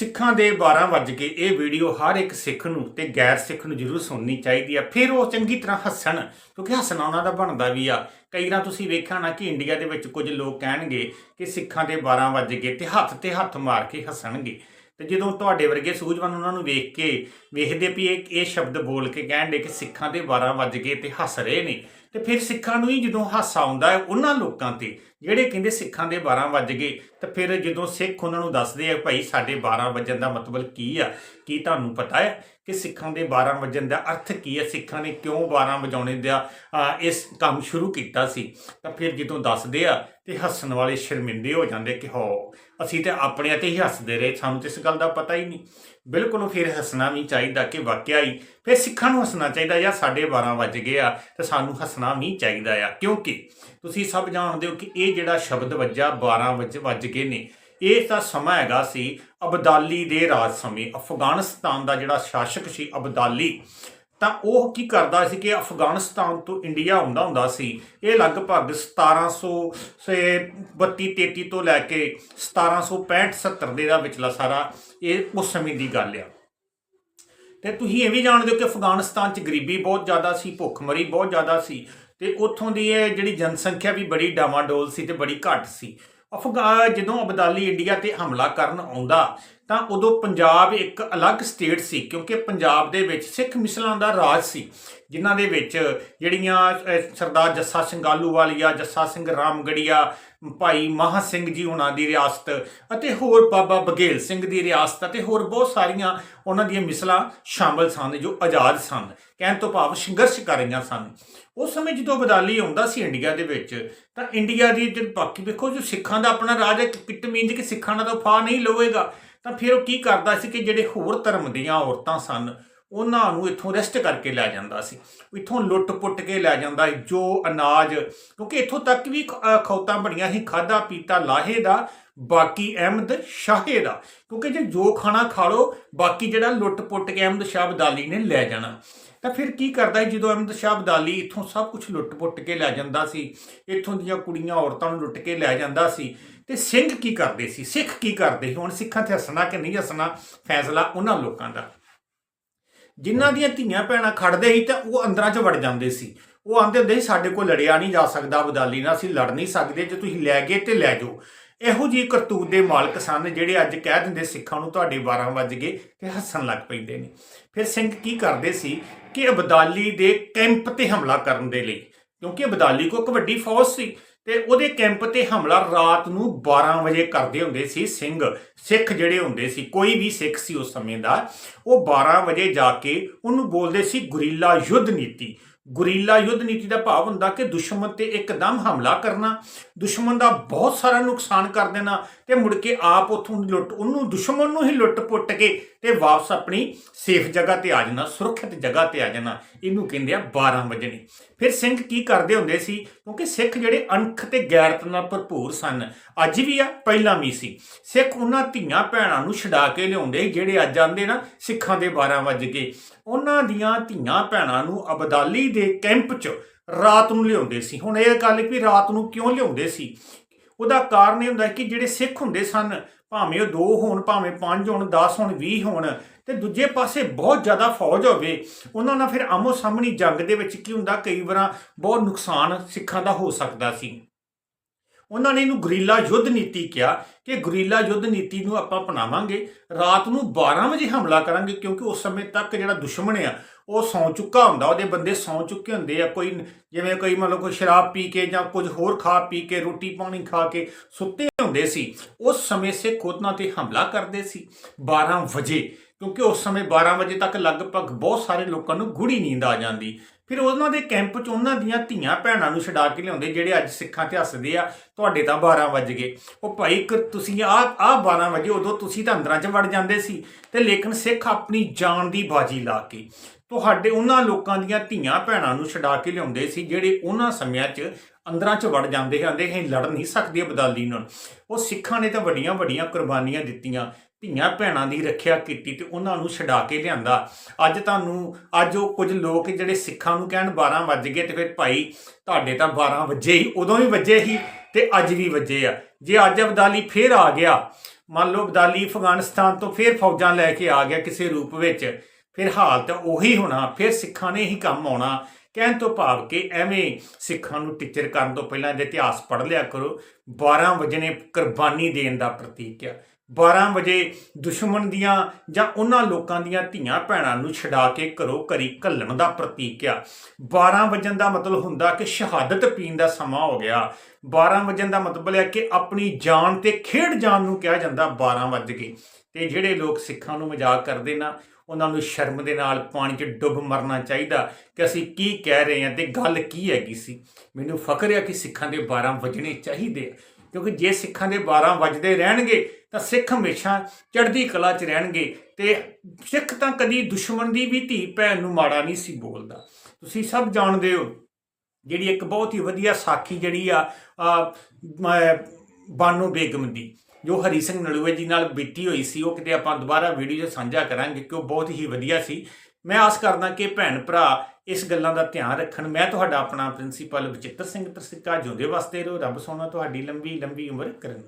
ਸਿੱਖਾਂ ਦੇ 12 ਵੱਜ ਕੇ ਇਹ ਵੀਡੀਓ ਹਰ ਇੱਕ ਸਿੱਖ ਨੂੰ ਤੇ ਗੈਰ ਸਿੱਖ ਨੂੰ ਜ਼ਰੂਰ ਸੁਣਨੀ ਚਾਹੀਦੀ ਆ। ਫਿਰ ਉਹ ਚੰਗੀ ਤਰ੍ਹਾਂ ਹੱਸਣ, ਕਿਉਂਕਿ ਹੱਸਣਾ ਉਹਨਾਂ ਦਾ ਬਣਦਾ ਵੀ ਆ। ਕਈ ਵਾਰ ਤੁਸੀਂ ਵੇਖਿਆ ਨਾ ਕਿ ਇੰਡੀਆ ਦੇ ਵਿੱਚ ਕੁਝ ਲੋਕ ਕਹਿਣਗੇ ਕਿ ਸਿੱਖਾਂ ਦੇ 12 ਵੱਜ ਕੇ ਤੇ ਹੱਥ ਤੇ ਹੱਥ ਮਾਰ ਕੇ ਹੱਸਣਗੇ। ਤੇ ਜਦੋਂ ਤੁਹਾਡੇ ਵਰਗੇ ਸੂਝਵਾਨ ਉਹਨਾਂ ਨੂੰ ਵੇਖ ਕੇ ਵੇਖਦੇ ਵੀ ਇਹ ਇਹ ਸ਼ਬਦ ਬੋਲ ਕੇ ਕਹਿਣ ਕਹਿਣਦੇ ਕਿ ਸਿੱਖਾਂ ਦੇ 12 ਵੱਜ ਗਏ ਤੇ ਹੱਸ ਰਹੇ ਨੇ, ਤੇ ਫਿਰ ਸਿੱਖਾਂ ਨੂੰ ਹੀ ਜਦੋਂ ਹਾਸਾ ਆਉਂਦਾ ਹੈ ਉਹਨਾਂ ਲੋਕਾਂ ਤੇ, ਜਿਹੜੇ ਕਹਿੰਦੇ ਸਿੱਖਾਂ ਦੇ 12 ਵੱਜ ਗਏ, ਤੇ ਫਿਰ ਜਦੋਂ ਸਿੱਖ ਉਹਨਾਂ ਨੂੰ ਦੱਸਦੇ ਆ, ਭਾਈ, ਸਾਡੇ 12 ਵਜਣ ਦਾ ਮਤਲਬ ਕੀ ਆ? ਕੀ ਤੁਹਾਨੂੰ ਪਤਾ ਹੈ ਕਿ ਸਿੱਖਾਂ ਦੇ 12 ਵਜਣ ਦਾ ਅਰਥ ਕੀ ਹੈ? ਸਿੱਖਾਂ ਨੇ ਕਿਉਂ 12 ਵਜਾਉਣੇ ਦਾ ਇਸ ਕੰਮ ਸ਼ੁਰੂ ਕੀਤਾ ਸੀ? ਤਾਂ ਫਿਰ ਜਦੋਂ ਦੱਸਦੇ ਆ ਤੇ ਹੱਸਣ ਵਾਲੇ ਸ਼ਰਮਿੰਦੇ ਹੋ ਜਾਂਦੇ ਕਿ ਹੋ ਅਸੀਂ ਤੇ ਆਪਣੇ ਤੇ ਹੀ ਹੱਸਦੇ ਰਹੇ, ਸਾਨੂੰ ਤੇ ਇਸ ਗੱਲ ਦਾ ਪਤਾ ਹੀ ਨਹੀਂ। ਬਿਲਕੁਲ ਫਿਰ ਹੱਸਣਾ ਵੀ ਚਾਹੀਦਾ ਕਿ ਵਾਕਿਆ ਹੀ ਫਿਰ ਸਿੱਖਾਂ ਨੂੰ ਹੱਸਣਾ ਚਾਹੀਦਾ ਯਾਰ ਸਾਡੇ 12 ਵੱਜ ਗਏ ਆ ਤੇ ਸਾਨੂੰ ਹੱਸਣਾ ਵੀ ਚਾਹੀਦਾ ਆ। ਕਿਉਂਕਿ ਤੁਸੀਂ ਸਭ ਜਾਣਦੇ ਹੋ ਕਿ ਇਹ ਜਿਹੜਾ ਸ਼ਬਦ ਵੱਜਾ 12 ਵੱਜ ਵੱਜ ਗਏ ਨੇ, ਇਹ ਤਾਂ ਸਮਾਂ ਹੈਗਾ ਸੀ ਅਬਦਾਲੀ ਦੇ ਰਾਜ ਸਮੇਂ। ਅਫਗਾਨਿਸਤਾਨ ਦਾ ਜਿਹੜਾ ਸ਼ਾਸਕ ਸੀ ਅਬਦਾਲੀ ਤਾਂ ਉਹ ਕੀ ਕਰਦਾ ਸੀ ਕਿ ਅਫਗਾਨਿਸਤਾਨ ਤੋਂ ਇੰਡੀਆ ਆਉਂਦਾ ਹੁੰਦਾ ਸੀ। ਇਹ ਲਗਭਗ 1700 ਸੇ 32 33 ਤੋਂ ਲੈ ਕੇ 1765 70 ਦੇ ਦਾ ਵਿਚਲਾ ਸਾਰਾ ਇਹ ਉਸ ਸਮੇਂ ਦੀ ਗੱਲ ਆ। ਤੇ ਤੁਸੀਂ ਇਹ ਵੀ ਜਾਣਦੇ ਹੋ ਕਿ ਅਫਗਾਨਿਸਤਾਨ 'ਚ ਗਰੀਬੀ ਬਹੁਤ ਜ਼ਿਆਦਾ ਸੀ, ਭੁੱਖਮਰੀ ਬਹੁਤ ਜ਼ਿਆਦਾ ਸੀ ਤੇ ਉੱਥੋਂ ਦੀ ਇਹ ਜਿਹੜੀ ਜਨਸੰਖਿਆ ਵੀ ਬੜੀ ਡਾਵਾਡੋਲ ਸੀ ਤੇ ਬੜੀ ਘੱਟ ਸੀ। ਅਫਗਾ, ਜਦੋਂ ਅਬਦਾਲੀ ਇੰਡੀਆ ਤੇ ਹਮਲਾ ਕਰਨ ਆਉਂਦਾ, ਤਾਂ ਉਦੋਂ ਪੰਜਾਬ ਇੱਕ ਅਲੱਗ ਸਟੇਟ ਸੀ, ਕਿਉਂਕਿ ਪੰਜਾਬ ਦੇ ਵਿੱਚ ਸਿੱਖ ਮਿਸਲਾਂ ਦਾ ਰਾਜ ਸੀ, ਜਿਨ੍ਹਾਂ ਦੇ ਵਿੱਚ ਜਿਹੜੀਆਂ ਸਰਦਾਰ ਜੱਸਾ ਸਿੰਘ ਆਲੂਵਾਲੀਆ ਜੱਸਾ ਸਿੰਘ ਰਾਮਗੜੀਆ ਭਾਈ ਮਹਾ ਸਿੰਘ ਜੀ ਉਹਨਾਂ ਦੀ ਰਿਆਸਤ ਅਤੇ ਹੋਰ ਬਾਬਾ ਬਘੇਲ ਸਿੰਘ ਦੀ ਰਿਆਸਤ ਅਤੇ ਹੋਰ ਬਹੁਤ ਸਾਰੀਆਂ ਉਹਨਾਂ ਦੀਆਂ ਮਿਸਲਾਂ ਸ਼ਾਮਲ ਸਨ, ਜੋ ਆਜ਼ਾਦ ਸਨ, ਕਹਿਣ ਤੋਂ ਭਾਵ ਸੰਘਰਸ਼ ਕਰ ਰਹੀਆਂ ਸਨ। ਉਸ ਸਮੇਂ ਜਦੋਂ ਬਦਾਲੀ ਆਉਂਦਾ ਸੀ ਇੰਡੀਆ ਦੇ ਵਿੱਚ, ਤਾਂ ਇੰਡੀਆ ਦੀ ਜਦ ਬਾਕੀ ਵੇਖੋ ਜੋ ਸਿੱਖਾਂ ਦਾ ਆਪਣਾ ਰਾਜ ਹੈ ਕਿਟ ਮੀਨਜ ਕਿ ਸਿੱਖਾਂ ਨਾਲ ਤਾਂ ਫਾ ਨਹੀਂ ਲਵੇਗਾ। ਤਾਂ ਫਿਰ ਉਹ ਕੀ ਕਰਦਾ ਸੀ ਕਿ ਜਿਹੜੇ ਹੋਰ ਧਰਮ ਦੀਆਂ ਔਰਤਾਂ ਸਨ ਉਹਨਾਂ ਨੂੰ ਇੱਥੋਂ ਰੈਸਟ ਕਰਕੇ ਲੈ ਜਾਂਦਾ ਸੀ। ਇੱਥੋਂ ਲੁੱਟ-ਪੁੱਟ ਕੇ ਲੈ ਜਾਂਦਾ ਜੋ ਅਨਾਜ, ਕਿਉਂਕਿ ਇੱਥੋਂ ਤੱਕ ਵੀ ਖੌਤਾਂ ਬਣੀਆਂ ਸੀ ਖਾਦਾ ਪੀਤਾ ਲਾਹੇ ਦਾ, ਬਾਕੀ ਅਹਿਮਦ ਸ਼ਾਹੇ ਦਾ। ਕਿਉਂਕਿ ਜੇ ਜੋ ਖਾਣਾ ਖਾ ਲੋ ਬਾਕੀ ਜਿਹੜਾ ਲੁੱਟ-ਪੁੱਟ ਕੇ ਅਹਿਮਦ ਸ਼ਾਹ ਅਬਦਾਲੀ ਨੇ ਲੈ ਜਾਣਾ। ਤਾਂ ਫਿਰ ਕੀ ਕਰਦਾ ਜਦੋਂ ਅਹਿਮਦ ਸ਼ਾਹ ਅਬਦਾਲੀ ਇੱਥੋਂ ਸਭ ਕੁਝ ਲੁੱਟ-ਪੁੱਟ ਕੇ ਲੈ ਜਾਂਦਾ ਸੀ, ਇੱਥੋਂ ਦੀਆਂ ਕੁੜੀਆਂ, ਔਰਤਾਂ ਨੂੰ ਲੁੱਟ ਕੇ ਲੈ ਜਾਂਦਾ ਸੀ, ਤੇ ਸਿੰਘ ਕੀ ਕਰਦੇ ਸੀ? ਸਿੱਖ ਕੀ ਕਰਦੇ ਸੀ? ਹੁਣ ਸਿੱਖਾਂ ਤੇ ਹੱਸਣਾ ਕਿ ਨਹੀਂ ਹੱਸਣਾ ਫੈਸਲਾ ਉਹਨਾਂ ਲੋਕਾਂ ਦਾ। ਜਿਨ੍ਹਾਂ ਦੀਆਂ ਧੀਆਂ ਭੈਣਾਂ ਖੜਦੇ ਸੀ ਤਾਂ ਉਹ ਅੰਦਰਾਂ 'ਚ ਵੜ ਜਾਂਦੇ ਸੀ। ਉਹ ਆਂਦੇ ਹੁੰਦੇ ਸੀ ਸਾਡੇ ਕੋਲ ਲੜਿਆ ਨਹੀਂ ਜਾ ਸਕਦਾ ਅਬਦਾਲੀ ਨਾਲ ਅਸੀਂ ਲੜ ਨਹੀਂ ਸਕਦੇ ਜੇ ਤੁਸੀਂ ਲੈ ਗਏ ਤੇ ਲੈ ਜਾਓ। ਇਹੋ ਜੀ ਕਰਤੂਤ ਦੇ ਮਾਲਕ ਸਨ ਜਿਹੜੇ ਅੱਜ ਕਹਿ ਦਿੰਦੇ ਸਿੱਖਾਂ ਨੂੰ ਤੁਹਾਡੇ 12 ਵੱਜ ਗਏ ਤੇ ਹੱਸਣ ਲੱਗ ਪੈਂਦੇ ਨੇ। ਫਿਰ ਸਿੰਘ ਕੀ ਕਰਦੇ ਸੀ ਕਿ ਅਬਦਾਲੀ ਦੇ ਕੈਂਪ ਤੇ ਹਮਲਾ ਕਰਨ ਦੇ ਲਈ ਕਿਉਂਕਿ ਅਬਦਾਲੀ ਕੋ ਇੱਕ ਵੱਡੀ ਫੌਜ ਸੀ। ਤੇ ਉਹਦੇ ਕੈਂਪ ਤੇ ਹਮਲਾ ਰਾਤ ਨੂੰ 12 ਵਜੇ ਕਰਦੇ ਹੁੰਦੇ ਸੀ ਸਿੰਘ, ਸਿੱਖ ਜਿਹੜੇ ਹੁੰਦੇ ਸੀ, ਕੋਈ ਵੀ ਸਿੱਖ ਸੀ ਉਸ ਸਮੇਂ ਦਾ, ਉਹ 12 ਵਜੇ ਜਾ ਕੇ ਉਹਨੂੰ ਬੋਲਦੇ ਸੀ ਗੁਰੀਲਾ ਯੁੱਧ ਨੀਤੀ। ਗੁਰੀਲਾ ਯੁੱਧ ਨੀਤੀ ਦਾ ਭਾਵ ਹੁੰਦਾ ਕਿ ਦੁਸ਼ਮਣ ਤੇ ਇੱਕਦਮ ਹਮਲਾ ਕਰਨਾ, ਦੁਸ਼ਮਣ ਦਾ ਬਹੁਤ ਸਾਰਾ ਨੁਕਸਾਨ ਕਰ ਦੇਣਾ ਤੇ ਮੁੜ ਕੇ ਆਪ ਉਥੋਂ ਲੁੱਟ, ਉਹਨੂੰ ਦੁਸ਼ਮਣ ਨੂੰ ਹੀ ਲੁੱਟ ਪੁੱਟ ਕੇ ਤੇ ਵਾਪਸ ਆਪਣੀ ਸੇਫ ਜਗ੍ਹਾ ਤੇ ਆ ਜਾਣਾ, ਸੁਰੱਖਿਅਤ ਜਗ੍ਹਾ ਤੇ ਆ ਜਾਣਾ, ਇਹਨੂੰ ਕਹਿੰਦੇ ਆ 12 ਵਜਣੀ ਫਿਰ ਸਿੰਘ ਕੀ ਕਰਦੇ ਹੁੰਦੇ ਸੀ? ਕਿਉਂਕਿ ਸਿੱਖ ਜਿਹੜੇ ਅਣਖ ਤੇ ਗੈਰਤ ਨਾਲ ਭਰਪੂਰ ਸਨ, ਅੱਜ ਵੀ ਆ, ਪਹਿਲਾਂ ਵੀ ਸੀ। ਸਿੱਖ ਉਹਨਾਂ ਧੀਆਂ ਭੈਣਾਂ ਨੂੰ ਛਡਾ ਕੇ ਲਿਆਉਂਦੇ, ਜਿਹੜੇ ਅੱਜ ਆਂਦੇ ਨਾ ਸਿੱਖਾਂ ਦੇ 12 ਵਜ ਕੇ ਉਹਨਾਂ ਦੀਆਂ ਧੀਆਂ ਭੈਣਾਂ ਨੂੰ ਅਬਦਾਲੀ ਦੇ ਕੈਂਪ 'ਚ ਰਾਤ ਨੂੰ ਲਿਆਉਂਦੇ ਸੀ। ਹੁਣ ਇਹ ਗੱਲ ਵੀ ਰਾਤ ਨੂੰ ਕਿਉਂ ਲਿਆਉਂਦੇ ਸੀ? ਉਹਦਾ ਕਾਰਨ ਇਹ ਹੁੰਦਾ ਕਿ ਜਿਹੜੇ ਸਿੱਖ ਹੁੰਦੇ ਸਨ, ਭਾਵੇਂ ਉਹ 2 ਹੋਣ, ਭਾਵੇਂ 5 ਹੋਣ 10 ਹੋਣ 20 ਹੋਣ, ਤੇ ਦੂਜੇ ਪਾਸੇ ਬਹੁਤ ਜ਼ਿਆਦਾ ਫੌਜ ਹੋਵੇ, ਉਹਨਾਂ ਨਾਲ ਫਿਰ ਆਮੋ ਸਾਹਮਣੀ ਜੰਗ ਦੇ ਵਿੱਚ ਕੀ ਹੁੰਦਾ? ਕਈ ਵਾਰ ਬਹੁਤ ਨੁਕਸਾਨ ਸਿੱਖਾਂ ਦਾ ਹੋ ਸਕਦਾ ਸੀ। ਉਹਨਾਂ ਨੇ ਇਹਨੂੰ ਗਰੀਲਾ ਯੁੱਧ ਨੀਤੀ ਕਿਹਾ ਕਿ ਗਰੀਲਾ ਯੁੱਧ ਨੀਤੀ ਨੂੰ ਆਪਾਂ ਅਪਣਾਵਾਂਗੇ। ਰਾਤ ਨੂੰ 12 ਵਜੇ ਹਮਲਾ ਕਰਾਂਗੇ ਕਿਉਂਕਿ ਉਸ ਸਮੇਂ ਤੱਕ ਜਿਹੜਾ ਦੁਸ਼ਮਣ ਆ, ਉਹ ਸੌਂ ਚੁੱਕਾ ਹੁੰਦਾ। ਉਹਦੇ ਬੰਦੇ ਸੌਂ ਚੁੱਕੇ ਹੁੰਦੇ ਆ। ਕੋਈ ਜਿਵੇਂ ਕੋਈ ਮਤਲਬ ਕੋਈ ਸ਼ਰਾਬ ਪੀ ਕੇ ਜਾਂ ਕੁਝ ਹੋਰ ਖਾ ਪੀ ਕੇ, ਰੋਟੀ ਪਾਣੀ ਖਾ ਕੇ ਸੁੱਤੇ ਹੁੰਦੇ ਸੀ। ਉਸ ਸਮੇਂ ਸੇ ਖੋਦਨਾ ਤੇ ਹਮਲਾ ਕਰਦੇ ਸੀ 12 ਵਜੇ। ਕਿਉਂਕਿ ਉਸ ਸਮੇਂ 12 ਵਜੇ ਤੱਕ ਲਗਭਗ ਬਹੁਤ ਸਾਰੇ ਲੋਕਾਂ ਨੂੰ ਗੂੜੀ ਨੀਂਦ ਆ ਜਾਂਦੀ। ਫਿਰ ਉਹਨਾਂ ਦੇ ਕੈਂਪ 'ਚ ਉਹਨਾਂ ਦੀਆਂ ਧੀਆਂ ਭੈਣਾਂ ਨੂੰ ਛਡਾ ਕੇ ਲਿਆਉਂਦੇ, ਜਿਹੜੇ ਅੱਜ ਸਿੱਖਾਂ ਤੇ ਹੱਸਦੇ ਆ, ਤੁਹਾਡੇ ਤਾਂ 12 ਵਜ ਗਏ। ਉਹ ਭਾਈ ਕਿ ਤੁਸੀਂ ਆ ਆ 12 ਵਜੇ ਉਦੋਂ ਤੁਸੀਂ ਤਾਂ ਅੰਦਰਾਂ 'ਚ ਵੜ ਜਾਂਦੇ ਸੀ ਤੇ ਲੇਕਿਨ ਸਿੱਖ ਆਪਣੀ ਜਾਨ ਦੀ ਬਾਜੀ ਲਾ ਕੇ ਤੁਹਾਡੇ ਉਹਨਾਂ ਲੋਕਾਂ ਦੀਆਂ ਧੀਆਂ ਭੈਣਾਂ ਨੂੰ ਛਡਾ ਕੇ ਲਿਆਉਂਦੇ ਸੀ, ਜਿਹੜੇ ਉਹਨਾਂ ਸਮਿਆਂ 'ਚ ਅੰਦਰਾਂ 'ਚ ਵੜ ਜਾਂਦੇ ਹੁੰਦੇ ਸੀ ਲੜ ਨਹੀਂ ਸਕਦੇ ਅਬਦਾਲੀ ਨਾਲ। ਉਹ ਸਿੱਖਾਂ ਨੇ ਤਾਂ ਵੱਡੀਆਂ ਵੱਡੀਆਂ ਕੁਰਬਾਨੀਆਂ ਦਿੱਤੀਆਂ, ਧੀਆਂ ਭੈਣਾਂ ਦੀ ਰੱਖਿਆ ਕੀਤੀ ਤੇ ਉਹਨਾਂ ਨੂੰ ਛਡਾ ਕੇ ਲਿਆਂਦਾ। ਅੱਜ ਤੁਹਾਨੂੰ, ਅੱਜ ਉਹ ਕੁਝ ਲੋਕ ਜਿਹੜੇ ਸਿੱਖਾਂ ਨੂੰ ਕਹਿਣ 12 ਵੱਜ ਗਏ ਤੇ ਫਿਰ ਭਾਈ ਤੁਹਾਡੇ ਤਾਂ 12 ਵਜੇ ਹੀ, ਉਦੋਂ ਵੀ ਵੱਜੇ ਹੀ ਤੇ ਅੱਜ ਵੀ ਵੱਜੇ ਆ। ਜੇ ਅੱਜ ਅਬਦਾਲੀ ਫੇਰ ਆ ਗਿਆ, ਮੰਨ ਲਓ ਅਬਦਾਲੀ ਅਫਗਾਨਿਸਤਾਨ ਤੋਂ ਫਿਰ ਫੌਜਾਂ ਲੈ ਕੇ ਆ ਗਿਆ ਕਿਸੇ ਰੂਪ ਵਿੱਚ, ਫਿਰ ਹਾਲਤ ਉਹੀ ਹੋਣਾ, ਫਿਰ ਸਿੱਖਾਂ ਨੇ ਹੀ ਕੰਮ ਆਉਣਾ। ਕਹਿਣ ਤੋਂ ਭਾਵ ਕਿ ਐਵੇਂ ਸਿੱਖਾਂ ਨੂੰ ਟੀਚਰ ਕਰਨ ਤੋਂ ਪਹਿਲਾਂ ਇਹਦੇ ਇਤਿਹਾਸ ਪੜ੍ਹ ਲਿਆ ਕਰੋ 12 ਵਜੇ ਨੇ ਕੁਰਬਾਨੀ ਦੇਣ ਦਾ ਪ੍ਰਤੀਕ ਆ। 12 ਵਜੇ ਦੁਸ਼ਮਣ ਦੀਆਂ ਜਾਂ ਉਹਨਾਂ ਲੋਕਾਂ ਦੀਆਂ ਧੀਆਂ ਭੈਣਾਂ ਨੂੰ ਛਡਾ ਕੇ ਘਰੋਂ ਘਰੀ ਘੱਲਣ ਦਾ ਪ੍ਰਤੀਕ ਆ। 12 ਵਜਨ ਦਾ ਮਤਲਬ ਹੁੰਦਾ ਕਿ ਸ਼ਹਾਦਤ ਪੀਣ ਦਾ ਸਮਾਂ ਹੋ ਗਿਆ। 12 ਵਜਨ ਦਾ ਮਤਲਬ ਹੈ ਕਿ ਆਪਣੀ ਜਾਨ ਤੇ ਖੇਡ ਜਾਨ ਨੂੰ ਕਿਹਾ ਜਾਂਦਾ 12 ਵੱਜ ਕੇ। ਤੇ ਜਿਹੜੇ ਲੋਕ ਸਿੱਖਾਂ ਨੂੰ ਮਜ਼ਾਕ ਕਰਦੇ ਨਾ, ਉਹਨਾਂ ਨੂੰ ਸ਼ਰਮ ਦੇ ਨਾਲ ਪਾਣੀ 'ਚ ਡੁੱਬ ਮਰਨਾ ਚਾਹੀਦਾ ਕਿ ਅਸੀਂ ਕੀ ਕਹਿ ਰਹੇ ਹਾਂ ਤੇ ਗੱਲ ਕੀ ਹੈਗੀ ਸੀ? ਮੈਨੂੰ ਫਖਰ ਹੈ ਕਿ ਸਿੱਖਾਂ ਦੇ 12 ਵਜਣੇ ਚਾਹੀਦੇ ਕਿਉਂਕਿ ਜੇ ਸਿੱਖਾਂ ਦੇ 12 ਵੱਜਦੇ ਰਹਿਣਗੇ ਤਾਂ ਸਿੱਖ ਹਮੇਸ਼ਾ ਚੜ੍ਹਦੀ ਕਲਾ 'ਚ ਰਹਿਣਗੇ ਤੇ ਸਿੱਖ ਤਾਂ ਕਦੀ ਦੁਸ਼ਮਣ ਦੀ ਵੀ ਧੀ ਭੈਣ ਨੂੰ ਮਾੜਾ ਨਹੀਂ ਸੀ ਬੋਲਦਾ। ਤੁਸੀਂ ਸਭ ਜਾਣਦੇ ਹੋ ਜਿਹੜੀ ਇੱਕ ਬਹੁਤ ਹੀ ਵਧੀਆ ਸਾਖੀ ਜਿਹੜੀ ਆ ਬਾਨੋ ਬੇਗਮ ਦੀ, ਜੋ ਹਰੀ ਸਿੰਘ ਨਲੂਏ ਜੀ ਨਾਲ ਬੀਤੀ ਹੋਈ ਸੀ, ਉਹ ਕਿਤੇ ਆਪਾਂ ਦੁਬਾਰਾ ਵੀਡੀਓ 'ਚ ਸਾਂਝਾ ਕਰਾਂਗੇ ਕਿ ਉਹ ਬਹੁਤ ਹੀ ਵਧੀਆ ਸੀ। ਮੈਂ ਆਸ ਕਰਦਾ ਕਿ ਭੈਣ ਭਰਾ ਇਸ ਗੱਲਾਂ ਦਾ ਧਿਆਨ ਰੱਖਣ। ਮੈਂ ਤੁਹਾਡਾ ਆਪਣਾ ਪ੍ਰਿੰਸੀਪਲ ਬਚਿੱਤਰ ਸਿੰਘ ਤਰਸਿੱਕਾ, ਜਿਉਂਦੇ ਵਾਸਤੇ ਰਹੋ। ਰੱਬ ਸੋਨਾ ਤੁਹਾਡੀ ਲੰਬੀ ਲੰਬੀ ਉਮਰ ਕਰਨ।